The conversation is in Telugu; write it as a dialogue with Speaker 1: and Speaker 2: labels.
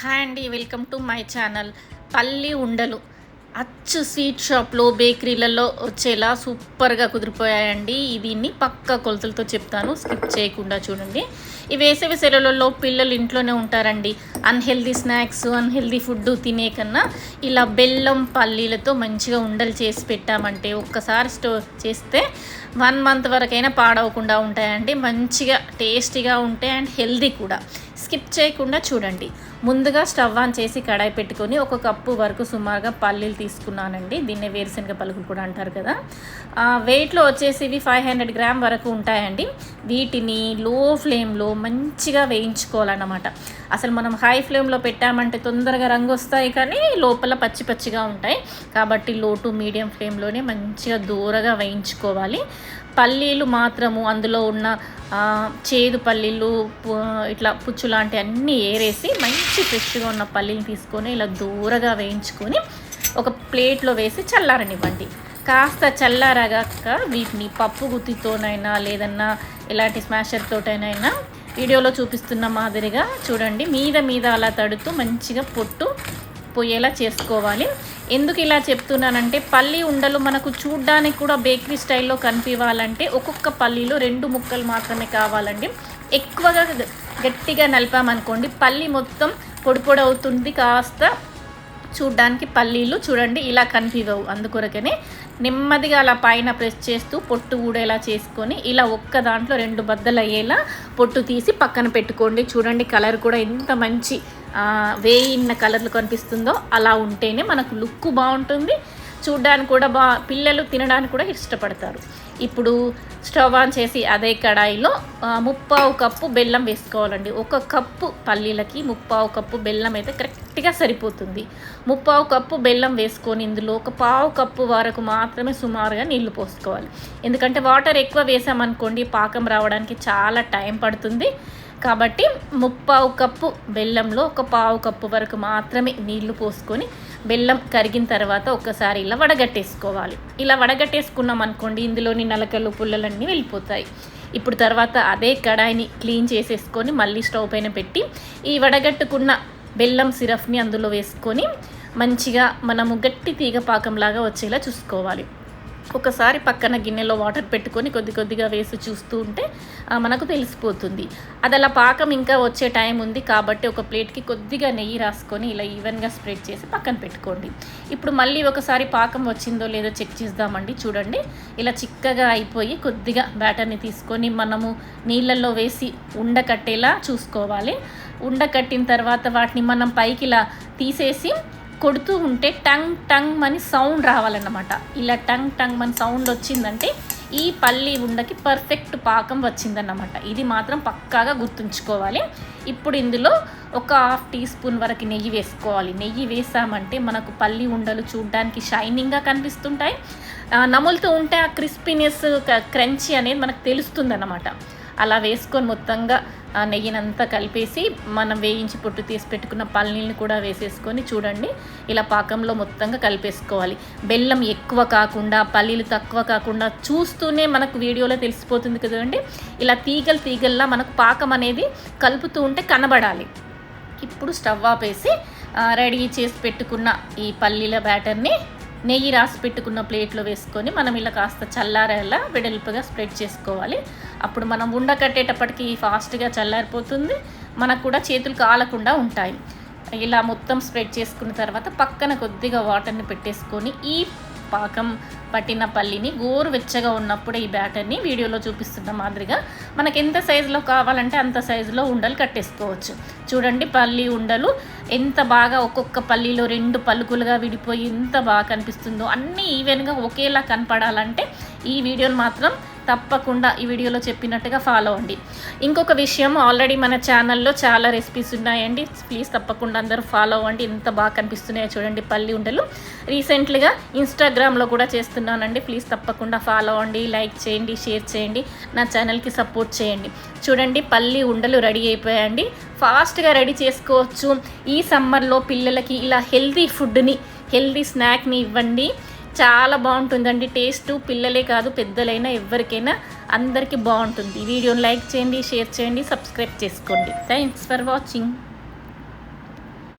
Speaker 1: హాయ్ అండి వెల్కమ్ టు మై ఛానల్ పల్లి ఉండలు. అచ్చు స్వీట్ షాప్లో బేకరీలలో వచ్చేలా సూపర్గా కుదిరిపోయాయండి. దీన్ని పక్క కొలతలతో చెప్తాను స్కిప్ చేయకుండా చూడండి. ఈ వేసవి సెలవులలో పిల్లలు ఇంట్లోనే ఉంటారండి. అన్హెల్దీ స్నాక్స్ అన్హెల్దీ ఫుడ్ తినే కన్నా ఇలా బెల్లం పల్లీలతో మంచిగా ఉండలు చేసి పెట్టామంటే ఒక్కసారి స్టోర్ చేస్తే వన్ మంత్ వరకైనా పాడవకుండా ఉంటాయండి. మంచిగా టేస్టీగా ఉంటాయి అండ్ హెల్దీ కూడా. స్కిప్ చేయకుండా చూడండి. ముందుగా స్టవ్ ఆన్ చేసి కడాయి పెట్టుకొని ఒక కప్పు వరకు సుమారుగా పల్లీలు తీసుకున్నానండి. దీన్నే వేరుశనగ పలుకులు కూడా అంటారు కదా. వెయిట్లో వచ్చేసి ఇవి ఫైవ్ హండ్రెడ్ గ్రామ్ వరకు ఉంటాయండి. వీటిని లో ఫ్లేమ్లో మంచిగా వేయించుకోవాలన్నమాట. అసలు మనం హై ఫ్లేమ్లో పెట్టామంటే తొందరగా రంగు వస్తాయి కానీ లోపల పచ్చి పచ్చిగా ఉంటాయి. కాబట్టి లో టు మీడియం ఫ్లేమ్లోనే మంచిగా దూరగా వేయించుకోవాలి. పల్లీలు మాత్రము అందులో ఉన్న చేదు పల్లీలు పు- ఇట్లా పుచ్చు లాంటి అన్నీ ఏరేసి మంచి ఫ్రెష్గా ఉన్న పల్లీలు తీసుకొని ఇలా దూరగా వేయించుకొని ఒక ప్లేట్లో వేసి చల్లారనివ్వండి. కాస్త చల్లారగాక వీటిని పప్పు గుత్తితోనైనా లేదన్నా ఇలాంటి స్మాషర్ తోటైనా వీడియోలో చూపిస్తున్న మాదిరిగా చూడండి. మీద మీద అలా తడుతూ మంచిగా పొట్టు పోయేలా చేసుకోవాలి. ఎందుకు ఇలా చెప్తున్నానంటే పల్లి ఉండలు మనకు చూడ్డానికి కూడా బేకరీ స్టైల్లో కనిపించాలంటే ఒక్కొక్క పల్లీలో రెండు ముక్కలు మాత్రమే కావాలండి. ఎక్కువగా గ- గట్టిగా నలిపామనుకోండి పల్లి మొత్తం పొడి పొడి అవుతుంది కాస్త చూడ్డానికి పల్లీలు చూడండి ఇలా కనిపించవు అందుకొరకనే. నెమ్మదిగా అలా పైన ప్రెస్ చేస్తూ పొట్టు ఊడేలా చేసుకొని ఇలా ఒక్క దాంట్లో రెండు బద్దలు అయ్యేలా పొట్టు తీసి పక్కన పెట్టుకోండి. చూడండి కలర్ కూడా ఎంత మంచి వేయిన్న కలర్లు కనిపిస్తుందో అలా ఉంటేనే మనకు లుక్ బాగుంటుంది. చూడ్డానికి కూడా బా పిల్లలు తినడానికి కూడా ఇష్టపడతారు. ఇప్పుడు స్టవ్ ఆన్ చేసి అదే కడాయిలో ముప్పావు కప్పు బెల్లం వేసుకోవాలండి. ఒక కప్పు పల్లీలకి ముప్పావు కప్పు బెల్లం అయితే కరెక్ట్ కరెక్ట్గా సరిపోతుంది. ముప్పావు కప్పు బెల్లం వేసుకొని ఇందులో ఒక పావు కప్పు వరకు మాత్రమే సుమారుగా నీళ్ళు పోసుకోవాలి. ఎందుకంటే వాటర్ ఎక్కువ వేసామనుకోండి పాకం రావడానికి చాలా టైం పడుతుంది. కాబట్టి ముప్పావు కప్పు బెల్లంలో ఒక పావు కప్పు వరకు మాత్రమే నీళ్ళు పోసుకొని బెల్లం కరిగిన తర్వాత ఒకసారి ఇలా వడగట్టేసుకోవాలి. ఇలా వడగట్టేసుకున్నాం అనుకోండి ఇందులోని నలకలు పుల్లలన్నీ వెళ్ళిపోతాయి. ఇప్పుడు తర్వాత అదే కడాయిని క్లీన్ చేసేసుకొని మళ్ళీ స్టవ్ పైన పెట్టి ఈ వడగట్టుకున్న బెల్లం సిరప్ని అందులో వేసుకొని మంచిగా మనము గట్టి తీగ పాకంలాగా వచ్చేలా చూసుకోవాలి. ఒకసారి పక్కన గిన్నెలో వాటర్ పెట్టుకొని కొద్ది కొద్దిగా వేసి చూస్తూ ఉంటే మనకు తెలిసిపోతుంది. అది అలా పాకం ఇంకా వచ్చే టైం ఉంది కాబట్టి ఒక ప్లేట్కి కొద్దిగా నెయ్యి రాసుకొని ఇలా ఈవెన్గా స్ప్రెడ్ చేసి పక్కన పెట్టుకోండి. ఇప్పుడు మళ్ళీ ఒకసారి పాకం వచ్చిందో లేదో చెక్ చేద్దామండి చూడండి. ఇలా చిక్కగా అయిపోయి కొద్దిగా బ్యాటర్ని తీసుకొని మనము నీళ్ళల్లో వేసి ఉండకట్టేలా చూసుకోవాలి. ఉండకట్టిన తర్వాత వాటిని మనం పైకి ఇలా తీసేసి కొడుతూ ఉంటే టంగ్ టంగ్ అని సౌండ్ రావాలన్నమాట. ఇలా టంగ్ టంగ్ అని సౌండ్ వచ్చిందంటే ఈ పల్లి ఉండకి పర్ఫెక్ట్ పాకం వచ్చిందన్నమాట. ఇది మాత్రం పక్కాగా గుర్తుంచుకోవాలి. ఇప్పుడు ఇందులో ఒక హాఫ్ టీ స్పూన్ వరకు నెయ్యి వేసుకోవాలి. నెయ్యి వేసామంటే మనకు పల్లి ఉండలు చూడడానికి షైనింగ్గా కనిపిస్తుంటాయి. నములుతూ ఉంటే ఆ క్రిస్పీనెస్ క్రంచీ అనేది మనకు తెలుస్తుంది అలా వేసుకొని మొత్తంగా ఆ నెయ్యినంతా కలిపేసి మనం వేయించి పొట్టు తీసి పెట్టుకున్న పల్లీలని కూడా వేసేసుకొని చూడండి. ఇలా పాకంలో మొత్తంగా కలిపేసుకోవాలి. బెల్లం ఎక్కువ కాకుండా పల్లీలు తక్కువ కాకుండా చూస్తూనే మనకు వీడియోలో తెలిసిపోతుంది కదండి. ఇలా తీగలు తీగల్లా మనకు పాకం అనేది కలుపుతూ ఉంటే కనబడాలి. ఇప్పుడు స్టవ్ ఆపేసి రెడీ చేసి పెట్టుకున్న ఈ పల్లీల బ్యాటర్ని నెయ్యి రాసి పెట్టుకున్న ప్లేట్లో వేసుకొని మనం ఇలా కాస్త చల్లారేలా వెడల్పుగా స్ప్రెడ్ చేసుకోవాలి. అప్పుడు మనం ఉండ కట్టేటప్పటికి ఫాస్ట్గా చల్లారిపోతుంది. మనకు కూడా చేతులు కాలకుండా ఉంటాయి. ఇలా మొత్తం స్ప్రెడ్ చేసుకున్న తర్వాత పక్కన కొద్దిగా వాటర్ని పెట్టేసుకొని ఈ పాకం పట్టిన పల్లిని గోరు వెచ్చగా ఉన్నప్పుడే ఈ బ్యాటర్ని వీడియోలో చూపిస్తున్న మాదిరిగా మనకి ఎంత సైజులో కావాలంటే అంత సైజులో ఉండలు కట్టేసుకోవచ్చు. చూడండి పల్లి ఉండలు ఎంత బాగా ఒక్కొక్క పల్లీలో రెండు పలుకులుగా విడిపోయి ఎంత బాగా కనిపిస్తుందో అన్నీ ఈవెన్గా ఒకేలా కనపడాలంటే ఈ వీడియోని మాత్రం తప్పకుండా ఈ వీడియోలో చెప్పినట్టుగా ఫాలో అవ్వండి. ఇంకొక విషయం ఆల్రెడీ మన ఛానల్లో చాలా రెసిపీస్ ఉన్నాయండి. ప్లీజ్ తప్పకుండా అందరూ ఫాలో అవ్వండి. ఎంత బాగా కనిపిస్తున్నాయో చూడండి పల్లి ఉండలు. రీసెంట్లీగా ఇన్స్టాగ్రామ్లో కూడా చేస్తున్నానండి. ప్లీజ్ తప్పకుండా ఫాలో అవ్వండి. లైక్ చేయండి షేర్ చేయండి. నా ఛానల్కి సపోర్ట్ చేయండి. చూడండి పల్లి ఉండలు రెడీ అయిపోయాయండి. ఫాస్ట్గా రెడీ చేసుకోవచ్చు. ఈ సమ్మర్లో పిల్లలకి ఇలా హెల్తీ ఫుడ్ని హెల్తీ స్నాక్ని ఇవ్వండి. చాలా బాగుంటుందండి. టేస్ట్ పిల్లలే కాదు పెద్దలైనా ఎవరికైనా అందరికీ బాగుంటుంది. ఈ వీడియోని లైక్ చేయండి షేర్ చేయండి సబ్స్క్రైబ్ చేసుకోండి. Thanks for watching.